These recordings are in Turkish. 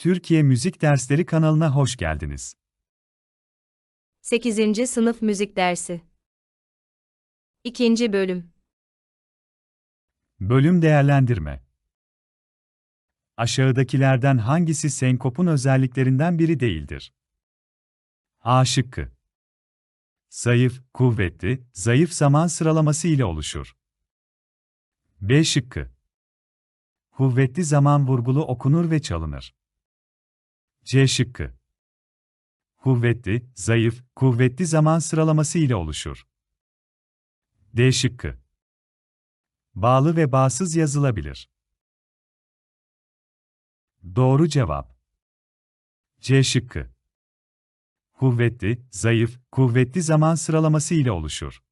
Türkiye Müzik Dersleri kanalına hoş geldiniz. 8. Sınıf Müzik Dersi 2. Bölüm Bölüm değerlendirme. Aşağıdakilerden hangisi senkopun özelliklerinden biri değildir? A şıkkı. Zayıf, kuvvetli, zayıf zaman sıralaması ile oluşur. B şıkkı. Kuvvetli zaman vurgulu okunur ve çalınır. C şıkkı. Kuvvetli, zayıf, kuvvetli zaman sıralaması ile oluşur. D şıkkı. Bağlı ve bağsız yazılabilir. Doğru cevap. C şıkkı. Kuvvetli, zayıf, kuvvetli zaman sıralaması ile oluşur.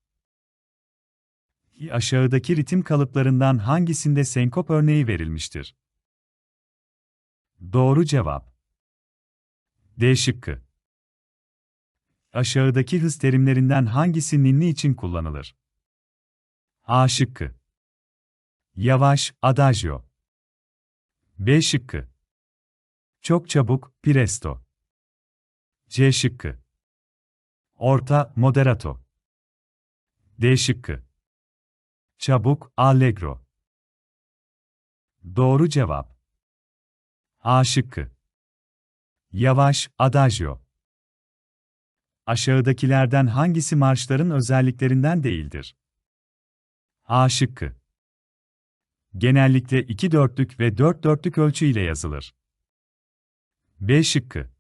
Aşağıdaki ritim kalıplarından hangisinde senkop örneği verilmiştir? Doğru cevap. D şıkkı. Aşağıdaki hız terimlerinden hangisi ninni için kullanılır? A şıkkı. Yavaş, adagio. B şıkkı. Çok çabuk, presto. C şıkkı. Orta, moderato. D şıkkı. Çabuk, allegro. Doğru cevap. A şıkkı. Yavaş, adagio. Aşağıdakilerden hangisi marşların özelliklerinden değildir? A şıkkı. Genellikle iki dörtlük ve dört dörtlük ölçü ile yazılır. B şıkkı.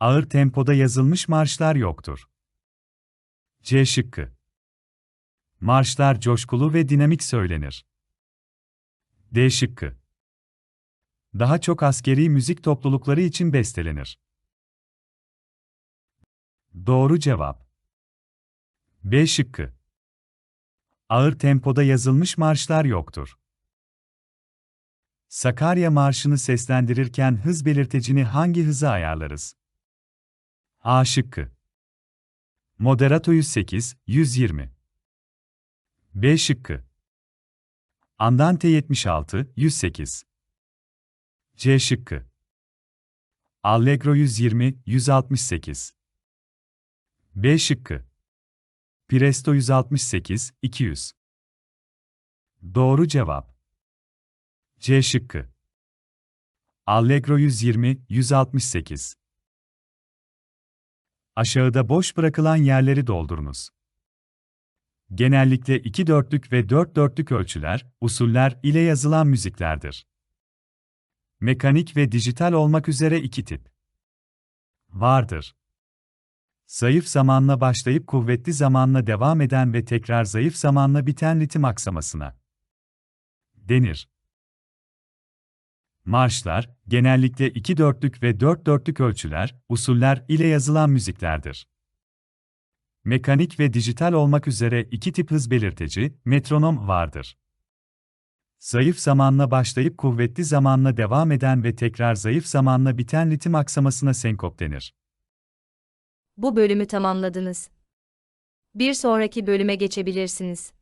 Ağır tempoda yazılmış marşlar yoktur. C şıkkı. Marşlar coşkulu ve dinamik söylenir. D şıkkı. Daha çok askeri müzik toplulukları için bestelenir. Doğru cevap. B şıkkı. Ağır tempoda yazılmış marşlar yoktur. Sakarya Marşı'nı seslendirirken hız belirtecini hangi hıza ayarlarız? A şıkkı. Moderato 108, 120. B şıkkı. Andante 76, 108. C şıkkı. Allegro 120, 168. B şıkkı. Presto 168, 200. Doğru cevap. C şıkkı. Allegro 120, 168. Aşağıda boş bırakılan yerleri doldurunuz. Genellikle iki dörtlük ve dört dörtlük ölçüler, usuller ile yazılan müziklerdir. Mekanik ve dijital olmak üzere iki tip vardır. Zayıf zamanla başlayıp kuvvetli zamanla devam eden ve tekrar zayıf zamanla biten ritim aksamasına denir. Marşlar, genellikle iki dörtlük ve dört dörtlük ölçüler, usuller ile yazılan müziklerdir. Mekanik ve dijital olmak üzere iki tip hız belirteci, metronom vardır. Zayıf zamanla başlayıp kuvvetli zamanla devam eden ve tekrar zayıf zamanla biten ritim aksamasına senkop denir. Bu bölümü tamamladınız. Bir sonraki bölüme geçebilirsiniz.